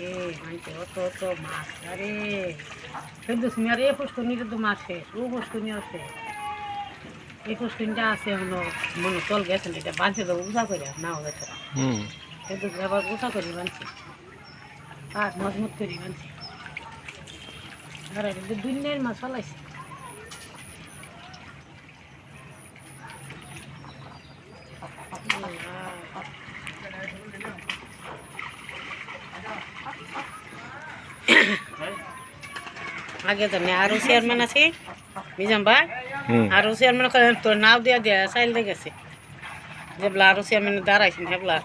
রে মানছে অত অত মাছ আরে। কিন্তু তুমি এই পুষ্করণীতে তো মাছ শেষ ও পুষ্করণী আছে এই পুষ্করণীটা আছে হলো মনে চল গেছেন এটা বাঁধতে দেবো উষা করে না হয়েছে হুম। কিন্তু আবার উষা করে বানছি আর মজমুত করে বানছি আর দুনিয়ার মাছ ফলাইছে। আগে তো না আরো চেয়ারম্যান আছে বুঝলাম ভাই হুম আরো চেয়ারম্যান তোর নাও দিয়া দিয়া চাইল দে গেছে যেবলা আরো চেয়ারম্যান দাঁড়াইছেন হেবলা